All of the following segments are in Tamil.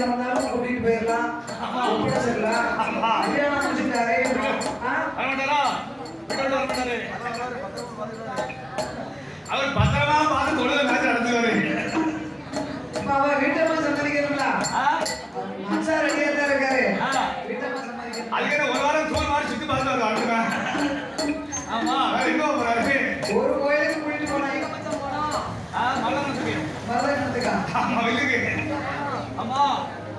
கல்யாணம் பண்ணாலும் கூட்டிட்டு போயிடலாம். ஒப்படைச்சிடலாம் கல்யாணம் முடிச்சுட்டாரு அவர் பத்திரமா பார்த்து தொழில மேட்ச் நடத்துவாரு. அவர் வீட்டை போய் சம்பாதிக்கிறீங்களா மச்சான் ரெடியா தான் இருக்காரு. அதுக்கு ஒரு வாரம் தோல் மாதிரி சுத்தி பார்த்து வந்து ஆடுவேன் ஆமா வேற எங்க போறாரு? ஒரு கோயிலுக்கு கூட்டிட்டு போனாங்க. மல்லாரத்துக்கு மல்லாரத்துக்கா ஆமா இல்லைங்க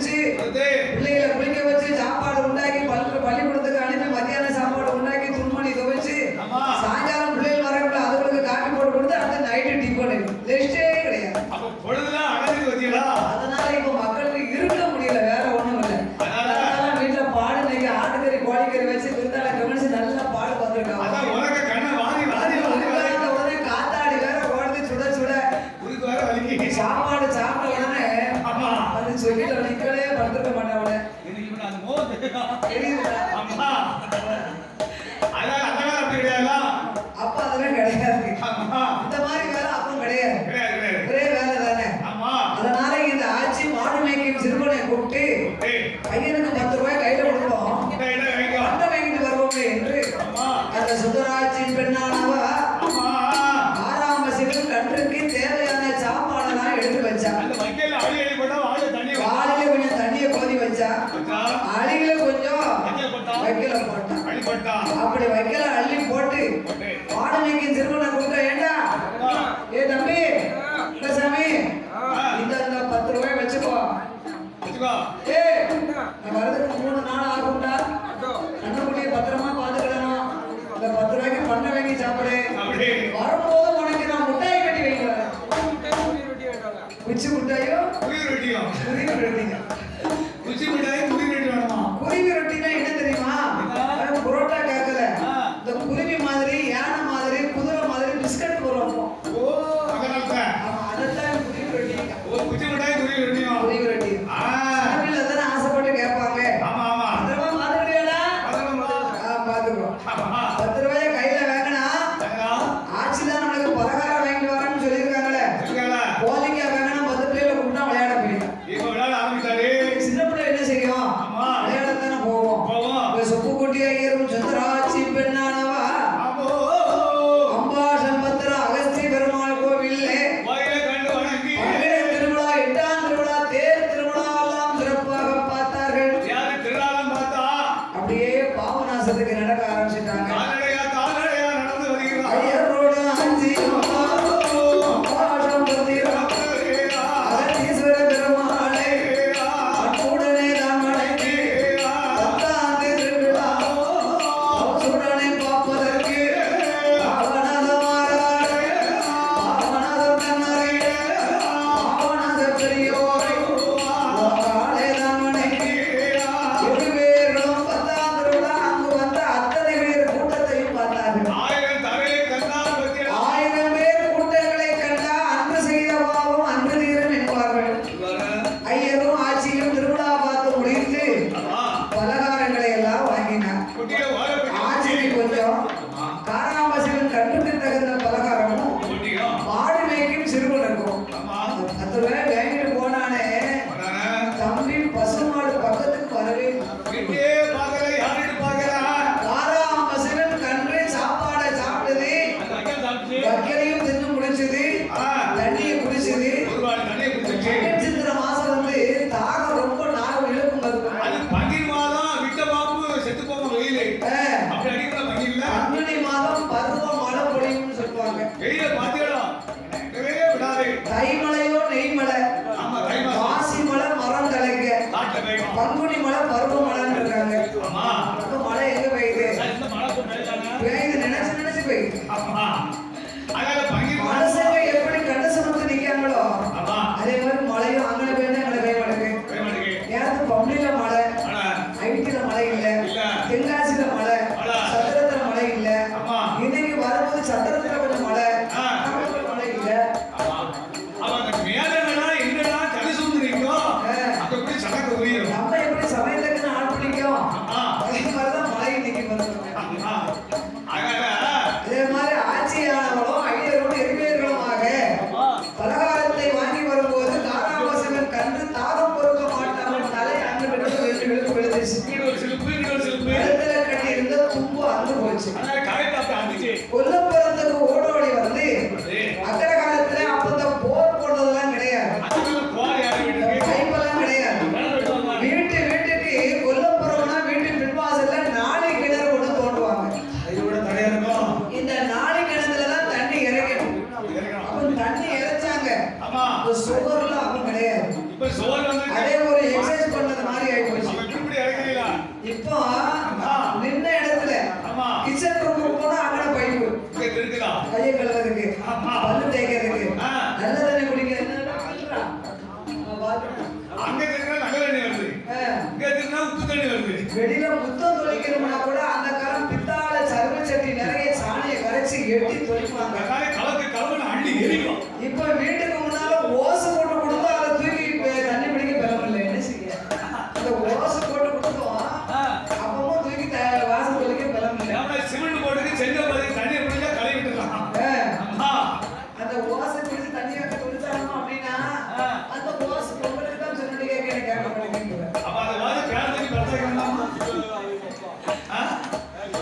Pudge, Lila, bring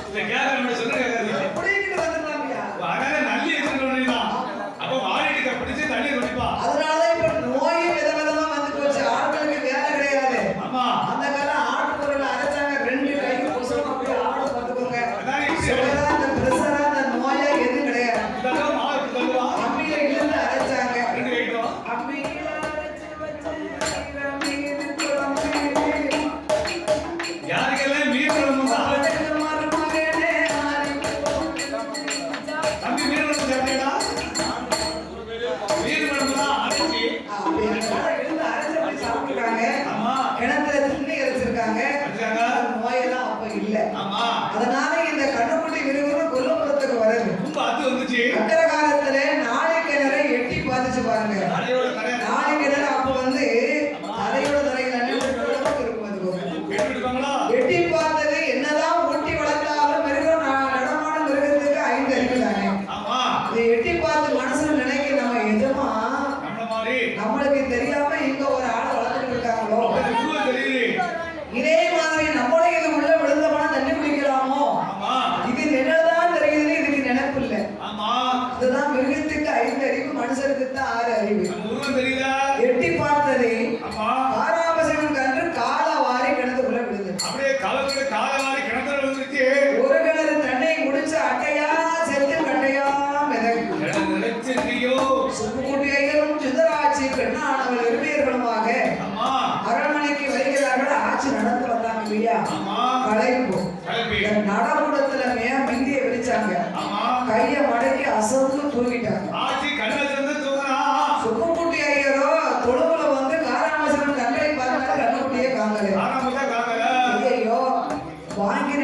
இதை கேட்கறேன் சொல்ல நோயெல்லாம் அப்ப இல்லை. அதனால இதுதான் மிருகத்துக்கு ஐந்து அறிவு மனுஷருக்கு தான் ஆறு அறிவு. தெரியுதா? வாங்கி